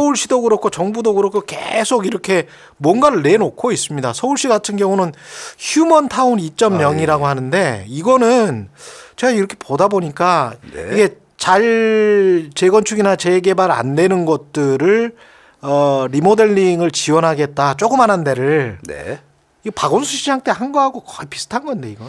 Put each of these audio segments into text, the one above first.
서울시도 그렇고 정부도 그렇고 계속 이렇게 뭔가를 내놓고 있습니다. 서울시 같은 경우는 휴먼타운 2.0이라고 하는데 이거는 제가 이렇게 보다 보니까 네. 이게 잘 재건축이나 재개발 안 되는 것들을 어 리모델링을 지원하겠다 조그만한 데를 네. 이거 박원수 시장 때 한 거하고 거의 비슷한 건데 이거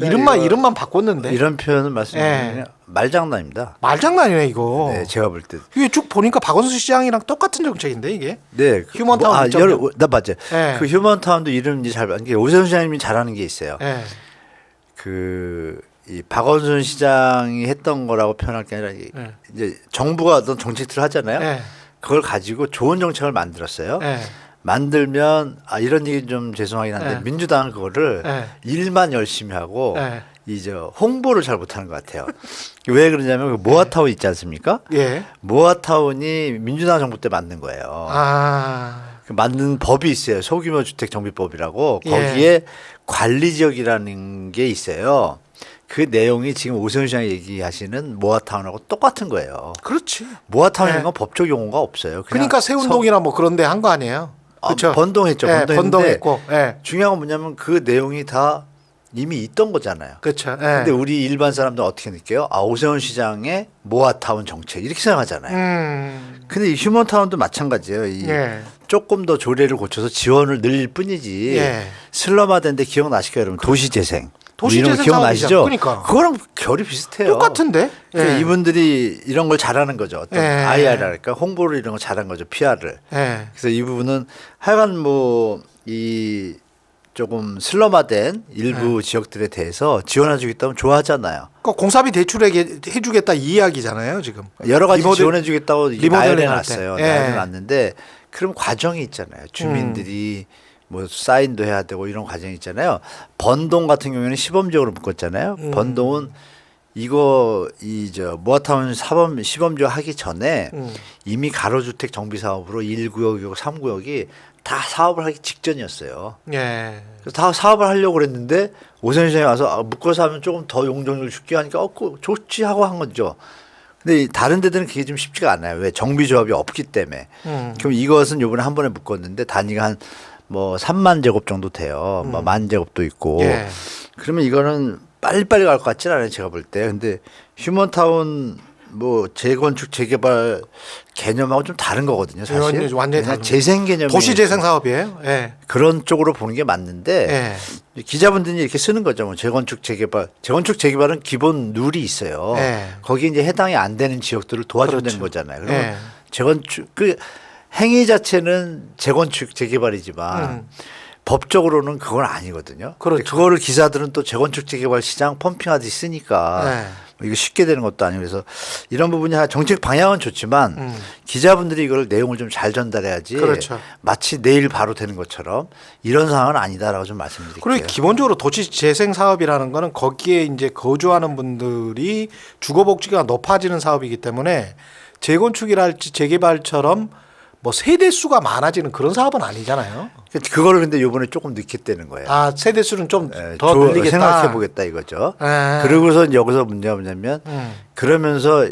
이름만 이거 이름만 바꿨는데 이런 표현을 말씀드리면 예. 말장난입니다. 말장난이네 이거 네, 제가 볼 때. 이게 쭉 보니까 박원수 시장이랑 똑같은 정책인데 이게 네, 그 휴먼타운 뭐, 아. 여러, 나 맞죠. 예. 그 휴먼타운도 이름 이제 잘 맞는 게 오세훈 시장님이 잘하는 게 있어요. 예. 그, 이 박원순 시장이 했던 거라고 표현할 게 아니라 이- 예. 이제 정부가 어떤 정책들을 하잖아요. 예. 그걸 가지고 좋은 정책을 만들었어요. 예. 만들면 아 이런 얘기 좀 죄송하긴 한데 예. 민주당은 그거를 예. 일만 열심히 하고 예. 이제 홍보를 잘 못하는 것 같아요. 왜 그러냐면 그 모아타운 있지 않습니까? 예. 모아타운이 민주당 정부 때 만든 거예요. 아. 그 만든 법이 있어요. 소규모 주택 정비법이라고 예. 거기에 관리 지역이라는 게 있어요. 그 내용이 지금 오세훈 시장이 얘기하시는 모아타운하고 똑같은 거예요. 그렇지. 모아타운인 예. 건 법적 용어가 없어요. 그러니까 세운동이나 뭐 그런 데 한 거 아니에요? 아, 그렇죠. 번동했죠. 예, 번동했고. 예. 중요한 건 뭐냐면 그 내용이 다 이미 있던 거잖아요. 그렇죠. 예. 근데 우리 일반 사람들 어떻게 느껴요? 아 오세훈 시장의 모아타운 정책 이렇게 생각하잖아요. 음. 근데 이 휴먼타운도 마찬가지예요. 이 예. 조금 더 조례를 고쳐서 지원을 늘릴 뿐이지. 예. 슬럼화된데 기억나시죠, 여러분? 도시재생. 도시재생 이런 거 기억나시죠? 그러니까. 그거랑 결이 비슷해요. 똑같은데? 그러니까 예. 이분들이 이런 걸 잘하는 거죠. 어떤 예. IR랄까 홍보를 이런 거 잘한 거죠. PR을. 예. 그래서 이 부분은 하여간 뭐 이 조금 슬럼화된 일부 네. 지역들에 대해서 지원해주겠다면 좋아하잖아요. 그 공사비 대출하게 해주겠다 이 이야기잖아요 지금. 여러 가지 리모델- 지원해주겠다고 이게 리모델링 나열해 할 놨어요. 때. 예. 나열해 놨는데 그럼 과정이 있잖아요. 주민들이 뭐 사인도 해야 되고 이런 과정이 있잖아요. 번동 같은 경우에는 시범적으로 묶었잖아요. 음. 번동은 이거 이 저 모아타운 사범 시범적 하기 전에 음. 이미 가로주택 정비 사업으로 1구역이고 3구역이 다 사업을 하기 직전이었어요. 예. 그래서 다 사업을 하려고 그랬는데 오세훈 시장이 와서 아, 묶어서 하면 조금 더 용적률 줄게 하니까 어, 그 좋지 하고 한 거죠. 근데 이 다른 데들은 그게 좀 쉽지가 않아요. 왜 정비 조합이 없기 때문에. 음. 그럼 이것은 요번에 한 번에 묶었는데 단위가 한 뭐 3만 제곱 정도 돼요. 뭐만 제곱도 있고. 예. 그러면 이거는 빨리빨리 갈 것 같진 않아요. 제가 볼 때. 근데 휴먼타운 뭐 재건축 재개발 개념하고 좀 다른 거거든요. 사실. 완전히- 다른 재생 개념 도시 재생 사업이에요. 예. 그런 쪽으로 보는 게 맞는데 예. 기자분들이 이렇게 쓰는 거죠. 뭐 재건축 재개발. 재건축 재개발은 기본 룰이 있어요. 네. 거기에 이제 해당이 안 되는 지역들을 도와주면 그렇죠. 되는 거잖아요. 그러면 네. 재건축 그 행위 자체는 재건축 재개발이지만 음. 법적으로는 그건 아니거든요. 그렇죠. 그거를 기사들은 또 재건축 재개발 시장 펌핑하듯이 쓰니까 네. 뭐 이거 쉽게 되는 것도 아니고 그래서 이런 부분이 하- 정책 방향은 좋지만 음. 기자분들이 이걸 내용을 좀 잘 전달해야지 그렇죠. 마치 내일 바로 되는 것처럼 이런 상황은 아니다라고 좀 말씀드릴게요. 그리고 기본적으로 도시 재생 사업이라는 거는 거기에 이제 거주하는 분들이 주거 복지가 높아지는 사업이기 때문에 재건축이랄지 재개발처럼 뭐 세대 수가 많아지는 그런 사업은 아니잖아요. 그거를 근데 요번에 조금 늦겠다는 거예요. 아 세대 수는 좀 예, 더 늘리겠다. 생각해 보겠다 이거죠. 예. 그러고서 여기서 문제가 뭐냐면 음. 그러면서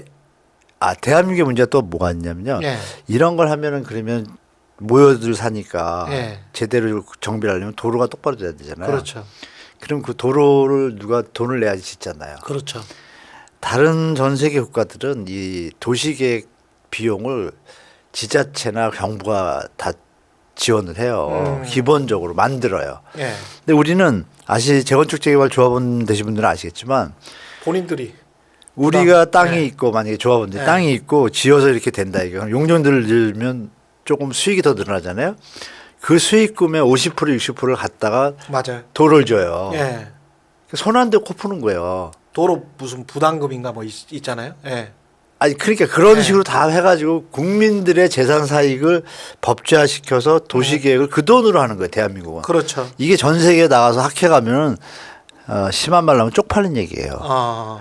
아 대한민국의 문제가 또 뭐가 있냐면요. 예. 이런 걸 하면은 그러면 모여들 사니까 예. 제대로 정비를 하려면 도로가 똑바로 돼야 되잖아요. 그렇죠. 그럼 그 도로를 누가 돈을 내야지 짓잖아요. 그렇죠. 다른 전 세계 국가들은 이 도시 계획 비용을 지자체나 정부가 다 지원을 해요. 음. 기본적으로 만들어요. 예. 근데 우리는 아시 재건축 재개발 조합원 되신 분들은 아시겠지만 본인들이 우리가 땅이 네. 있고 만약에 조합원들 네. 땅이 있고 지어서 이렇게 된다 이거 용적들을 들면 조금 수익이 더 늘어나잖아요. 그 수익금의 50% 60%를 갖다가 맞아요. 도를 줘요. 예. 손한대코 푸는 거예요. 도로 무슨 부담금인가 뭐 있, 있잖아요. 예. 아니 그러니까 그런 네. 식으로 다 해가지고 국민들의 재산 사익을 법제화시켜서 도시 계획을 그 돈으로 하는 거예요 대한민국은. 그렇죠. 이게 전 세계에 나가서 학회 가면은 어, 심한 말로 하면 쪽팔린 얘기예요. 아.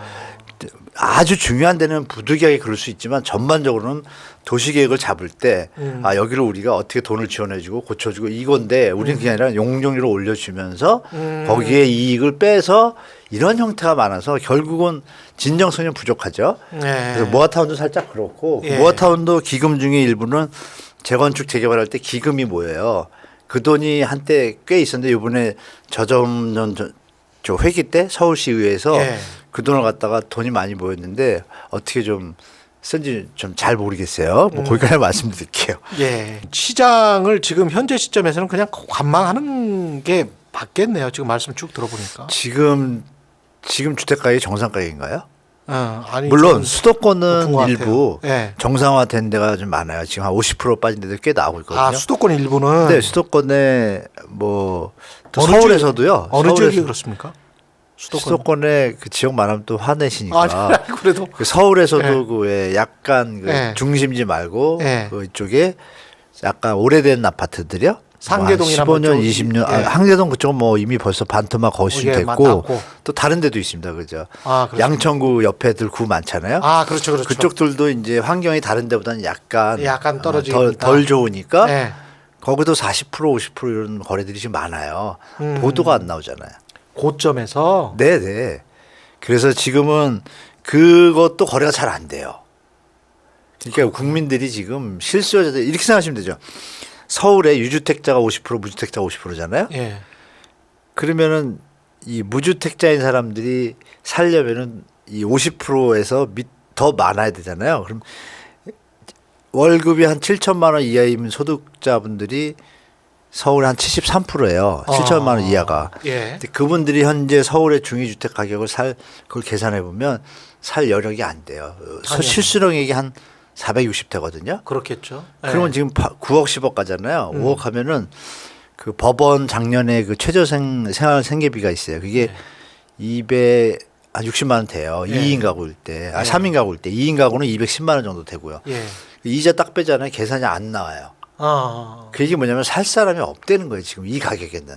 아주 중요한 데는 부득이하게 그럴 수 있지만 전반적으로는 도시 계획을 잡을 때 음. 아 여기를 우리가 어떻게 돈을 지원해주고 고쳐주고 이건데 우리는 그게 아니라 용적률을 올려주면서 음. 거기에 이익을 빼서 이런 형태가 많아서 결국은 진정성이 부족하죠. 네. 그래서 모아타운도 살짝 그렇고 예. 모아타운도 기금 중에 일부는 재건축 재개발할 때 기금이 모여요. 그 돈이 한때 꽤 있었는데 이번에 저점전 저, 저 회기 때 서울시의회에서 예. 그 돈을 갖다가 돈이 많이 모였는데 어떻게 좀 쓴지 좀 잘 모르겠어요. 음. 뭐 거기까지 말씀드릴게요. 예. 시장을 지금 현재 시점에서는 그냥 관망하는 게 맞겠네요. 지금 말씀 쭉 들어보니까. 지금 지금 주택 가격이 정상 가격인가요? 어, 아니 물론 좀 수도권은. 일부 예. 정상화된 데가 좀 많아요. 지금 한 50% 빠진 데도 꽤 나오고 있거든요. 아 수도권 일부는 네, 수도권에 어느 서울에서도요. 어느 서울에서- 지역이 그렇습니까? 수도권. 수도권에 그 지역 말하면 또 화내시니까. 아 그래도 그 서울에서도 네. 그왜 약간 그 네. 중심지 말고 네. 그 이쪽에 약간 오래된 아파트들이요. 상계동이나 뭐 15년, 뭐 좀- 20년. 예. 아, 항계동 그쪽은 뭐 이미 벌써 반토막 예, 거신됐고 맞고. 또 다른 데도 있습니다. 그죠? 아? 양천구 옆에들 구 많잖아요. 아 그렇죠 그렇죠. 그쪽들도 이제 환경이 다른 데보다는 약간 약간 떨어지긴 덜, 있다. 덜 좋으니까 예. 거기도 40% 50% 이런 거래들이 지금 많아요. 음. 보도가 안 나오잖아요. 고점에서 네, 네. 그래서 지금은 그것도 거래가 잘 안 돼요. 그러니까 국민들이 지금 실수요자 이렇게 생각하시면 되죠. 서울에 유주택자가 50% 무주택자가 50%잖아요. 예. 그러면은 이 무주택자인 사람들이 살려면은 이 50%에서 밑 더 많아야 되잖아요. 그럼 월급이 한 7천만 원 이하이면 소득자분들이 서울에 한 73%예요. 7천만 원 이하가. 예. 근데 그분들이 현재 서울의 중위주택 가격을 살 그걸 계산해 보면 살 여력이 안 돼요. 어, 당연히. 실수령액이 한 460대거든요. 그렇겠죠. 예. 그러면 지금 파- 9억 10억 가잖아요. 음. 5억 하면은 그 법원 작년에 그 최저생 생활 생계비가 있어요. 그게 네. 200한 60만 원 돼요. 예. 2인 가구일 때. 아, 예. 3인 가구일 때. 2인 가구는 210만 원 정도 되고요. 예. 이자 딱 빼잖아요. 계산이 안 나와요. 아. 그 얘기 뭐냐면 살 사람이 없다는 거예요. 지금 이 가격에는.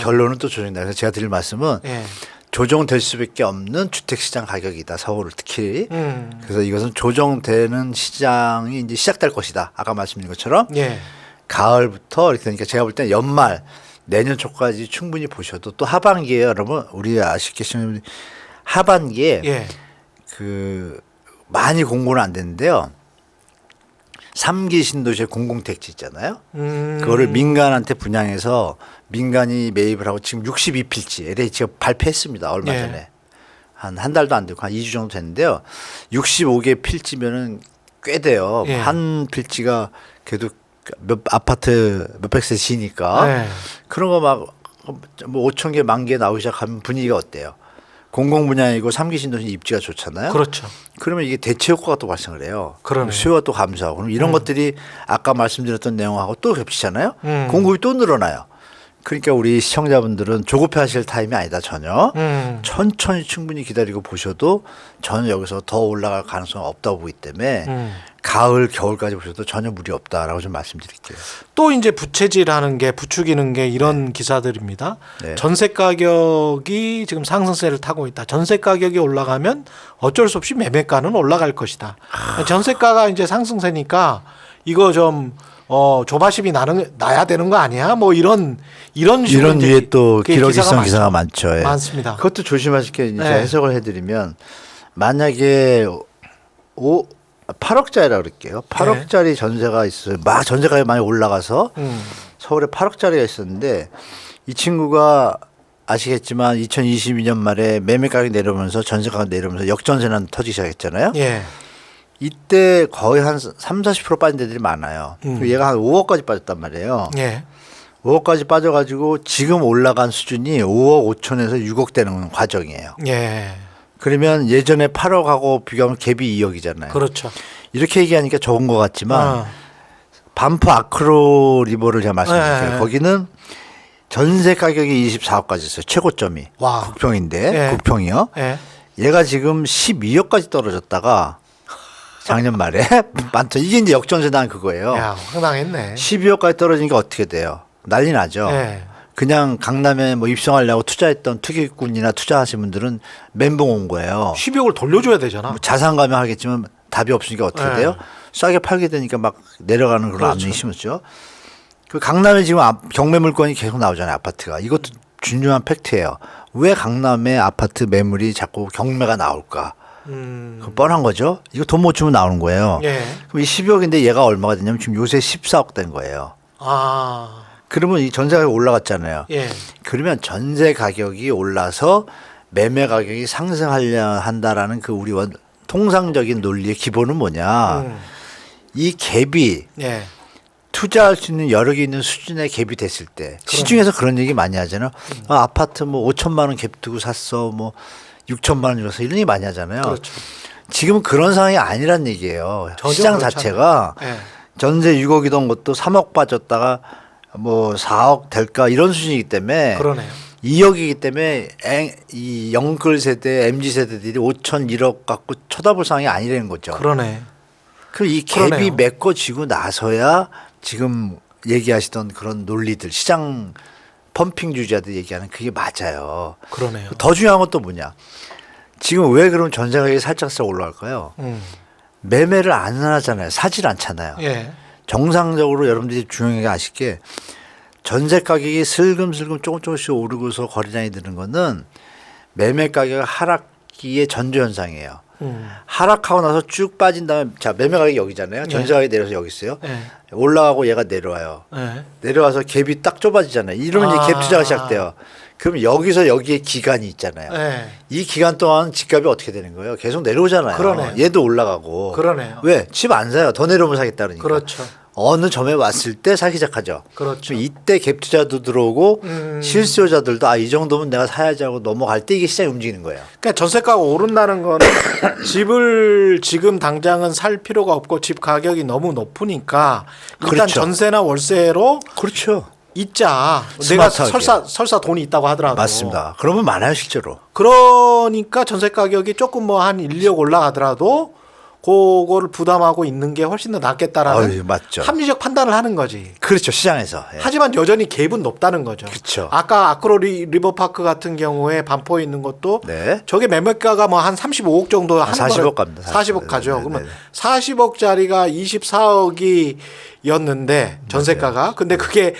결론은 또 조정된다. 그래서 제가 드릴 말씀은 예. 조정될 수밖에 없는 주택시장 가격이다. 서울을 특히. 음. 그래서 이것은 조정되는 시장이 이제 시작될 것이다. 아까 말씀드린 것처럼 예. 가을부터 이렇게 되니까 제가 볼 때는 연말 내년 초까지 충분히 보셔도 또 하반기에 여러분 우리 아시겠지만 하반기에 예. 그 많이 공고는 안 됐는데요. 삼기 신도시의 공공택지 있잖아요. 음. 그거를 민간한테 분양해서 민간이 매입을 하고 지금 62필지 LH가 발표했습니다. 얼마 예. 전에. 한 한 달도 안 되고 한 2주 정도 됐는데요. 65개 필지면은 꽤 돼요. 예. 한 필지가 그래도 몇 아파트 몇백 세지니까 예. 그런 거 막 뭐 5천 개, 만 개 나오기 시작하면 분위기가 어때요? 공공 분야이고 삼기 신도시 입지가 좋잖아요. 그렇죠. 그러면 이게 대체 효과가 또 발생을 해요. 그러네요. 수요가 또 감소하고 그럼 이런 것들이 아까 말씀드렸던 내용하고 또 겹치잖아요. 음. 공급이 또 늘어나요. 그러니까 우리 시청자분들은 조급해 하실 타임이 아니다 전혀. 음. 천천히 충분히 기다리고 보셔도 전혀 여기서 더 올라갈 가능성은 없다고 보기 때문에 음. 가을 겨울까지 보셔도 전혀 무리 없다라고 좀 말씀드릴게요. 또 이제 부채질하는 게 부추기는 게 이런 기사들입니다. 네. 전세 가격이 지금 상승세를 타고 있다. 전세 가격이 올라가면 어쩔 수 없이 매매가는 올라갈 것이다. 아. 전세가가 이제 상승세니까 이거 좀 어, 조바심이 나는 나야 되는 거 아니야? 뭐 이런 이런 식으로 이런 위에 또 기- 기러기성 기사가, 많죠. 많죠. 예. 많습니다. 그것도 조심하실 게 이제 네. 해석을 해드리면 만약에 오 8억짜리라 그럴게요. 8억짜리 전세가 있어요. 막 전세가가 많이 올라가서 음. 서울에 8억짜리가 있었는데 이 친구가 아시겠지만 2022년 말에 매매 가격이 내려오면서 전세 가격이 내려오면서 역전세는 터지기 시작했잖아요. 예. 이때 거의 한 3, 40% 빠진 데들이 많아요. 음. 얘가 한 5억까지 빠졌단 말이에요. 예. 5억까지 빠져가지고 지금 올라간 수준이 5억 5천에서 6억 되는 과정이에요. 예. 그러면 예전에 8억하고 비교하면 갭이 2억이잖아요. 그렇죠. 이렇게 얘기하니까 좋은 것 같지만 어. 반프 아크로 리버를 제가 말씀드릴게요. 네. 거기는 전세 가격이 24억까지 있어요. 최고점이. 와. 국평인데 네. 국평이요. 예. 얘가 지금 12억까지 떨어졌다가 작년 말에 많죠. 이게 이제 역전세 난 그거예요. 야, 황당했네. 12억까지 떨어지니까 어떻게 돼요? 난리 나죠. 예. 그냥 강남에 뭐 입성하려고 투자했던 투기꾼이나 투자하신 분들은 멘붕 온 거예요. 10억을 돌려줘야 되잖아. 뭐 자산 가면 하겠지만 답이 없으니까 어떻게 네. 돼요? 싸게 팔게 되니까 막 내려가는 그런 그렇죠. 압력이 심었죠. 그 강남에 지금 앞- 경매 물건이 계속 나오잖아요. 아파트가 이것도 중요한 팩트예요. 왜 강남에 아파트 매물이 자꾸 경매가 나올까? 음. 그 뻔한 거죠. 이거 돈 못 주면 나오는 거예요. 예. 그럼 이 10억인데 얘가 얼마가 되냐면 지금 요새 14억 된 거예요. 아. 그러면 이 전세 가격이 올라갔잖아요. 예. 그러면 전세 가격이 올라서 매매 가격이 상승하려 한다라는 그 우리 원 통상적인 논리의 기본은 뭐냐? 음. 이 갭이 예. 투자할 수 있는 여력이 있는 수준의 갭이 됐을 때 시중에서 그런 얘기 많이 하잖아요. 아, 아파트 뭐 5천만 원 갭 두고 샀어, 뭐 6천만 원 주고 샀어 이런 얘기 많이 하잖아요. 그렇죠. 지금은 그런 상황이 아니란 얘기예요. 시장 자체가. 예. 전세 6억이던 것도 3억 빠졌다가 뭐 4억 될까 이런 수준이기 때문에 그러네요. 2억이기 때문에 앵- 이 영끌 세대, MZ 세대들이 5천, 1억 갖고 쳐다볼 상황이 아니라는 거죠. 그러네. 그럼 이 그러네요. 갭이 메꿔지고 나서야 지금 얘기하시던 그런 논리들, 시장 펌핑 주자들 얘기하는 그게 맞아요. 그러네요. 더 중요한 건 또 뭐냐? 지금 왜 그럼 전세 가격이 살짝씩 올라갈까요? 음. 매매를 안 하잖아요. 사질 않잖아요. 예. 정상적으로 여러분들이 중요하게 아시게 전세 가격이 슬금슬금 조금 조금씩 오르고서 거래량이 드는 거는 매매 가격 하락기의 전조 현상이에요. 음. 하락하고 나서 쭉 빠진 다음에 자 매매 가격이 여기잖아요. 전세 가격이 내려서 여기 있어요. 예. 올라가고 얘가 내려와요. 예. 내려와서 갭이 딱 좁아지잖아요. 이러면 이제 아. 갭 투자가 시작돼요. 그럼 여기서 여기에 기간이 있잖아요. 예. 이 기간 동안 집값이 어떻게 되는 거예요? 계속 내려오잖아요. 그러네요. 얘도 올라가고. 그러네요. 왜? 집 안 사요. 더 내려오면 사겠다 그러니까. 그렇죠. 어느 점에 왔을 때 사기 시작하죠. 그렇죠. 이때 갭 투자도 들어오고 음. 실수요자들도 아 이 정도면 내가 사야지 하고 넘어갈 때 이게 시장이 움직이는 거예요. 그러니까 전세가가 오른다는 거는 집을 지금 당장은 살 필요가 없고 집 가격이 너무 높으니까 일단 그렇죠. 전세나 월세로 그렇죠. 있자. 내가 스마트하게. 설사 설사 돈이 있다고 하더라도 맞습니다. 그러면 많아요 실제로. 그러니까 전세 가격이 조금 뭐 한 1, 2억 올라가더라도 그거를 부담하고 있는 게 훨씬 더 낫겠다라는 어이, 맞죠. 합리적 판단을 하는 거지. 그렇죠 시장에서. 예. 하지만 여전히 갭은 높다는 거죠. 그쵸. 아까 아크로 리, 리버파크 같은 경우에 반포에 있는 것도 네. 저게 매매가가 뭐 한 35억 정도 하는 40억 거를- 갑니다. 40억 40억. 가죠. 네, 네, 그러면 네. 40억짜리가 24억이었는데 전세가가 근데 그게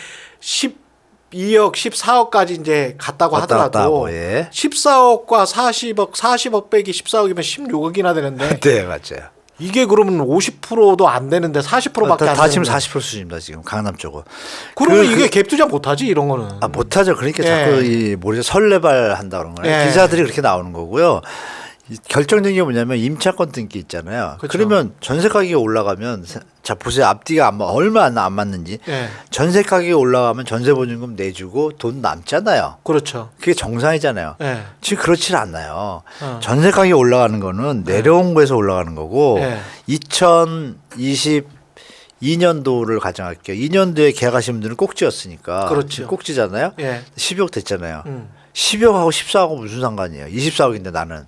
12억, 14억까지 이제 갔다고 갔다 하더라도 하고, 예. 14억과 40억, 40억 빼기 14억이면 16억이나 되는데 네 맞아요. 이게 그러면 50%도 안 되는데 40%밖에 다, 안 다 지금 되는 40% 수준입니다 지금 강남 쪽은. 그러면 그- 이게 갭 투자 못 하지 이런 거는. 아 못하죠. 그러니까 예. 자꾸 이 뭐죠 설레발 한다 그런 거예요. 예. 기사들이 그렇게 나오는 거고요. 이 결정적인 게 뭐냐면 임차권 등기 있잖아요. 그렇죠. 그러면 전세 가격이 올라가면 자 보세요 앞뒤가 안, 맞- 얼마 안, 안 맞는지 예. 전세 가격이 올라가면 전세 보증금 내주고 돈 남잖아요. 그렇죠. 그게 정상이잖아요. 예. 지금 그렇지 않나요. 어. 전세 가격이 올라가는 거는 내려온 거에서 올라가는 거고 네. 2022년도를 가정할게요. 2년도에 계약하신 분들은 꼭지였으니까 그렇죠. 꼭지잖아요. 예. 10억 됐잖아요. 음. 10억하고 14억하고 무슨 상관이에요? 24억인데 나는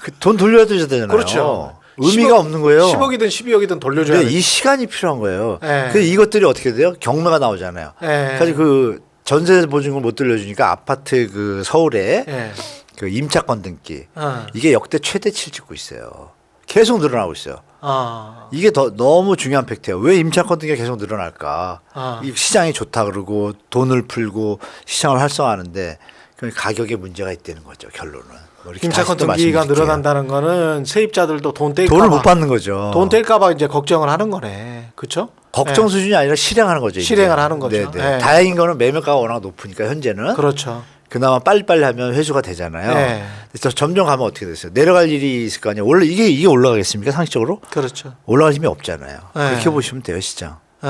그 돈 돌려야 되잖아요. 그렇죠. 의미가 10억 없는 거예요. 10억이든 12억이든 돌려줘야 근데 돼. 이 시간이 필요한 거예요. 예. 그 이것들이 어떻게 돼요? 경매가 나오잖아요. 예. 사실 그 전세 보증금 못 돌려주니까 아파트 그 서울에 예. 그 임차권 등기 어. 이게 역대 최대치를 찍고 있어요. 계속 늘어나고 있어요. 아. 이게 더 너무 중요한 팩트예요. 왜 임차권 등기가 계속 늘어날까? 아. 이 시장이 좋다 그러고 돈을 풀고 시장을 활성화하는데 그 가격에 문제가 있다는 거죠. 결론은. 뭐 임차권 또 등기가. 늘어난다는 거는 세입자들도 돈 뗄까 돈을 봐. 못 받는 거죠. 돈 뗄까봐 이제 걱정을 하는 거네. 그렇죠? 걱정 수준이 아니라 실행하는 거죠. 이제. 실행을 하는 거죠. 네, 네. 네. 다행인 거는 매매가가 워낙 높으니까 현재는 그렇죠. 그나마 빨리빨리 하면 회수가 되잖아요. 네. 그래서 점점 가면 어떻게 됐어요? 내려갈 일이 있을 거 아니에요. 원래 이게 이게 올라가겠습니까? 상식적으로 그렇죠. 올라갈 힘이 없잖아요. 네. 그렇게 보시면 돼요, 시장. 예.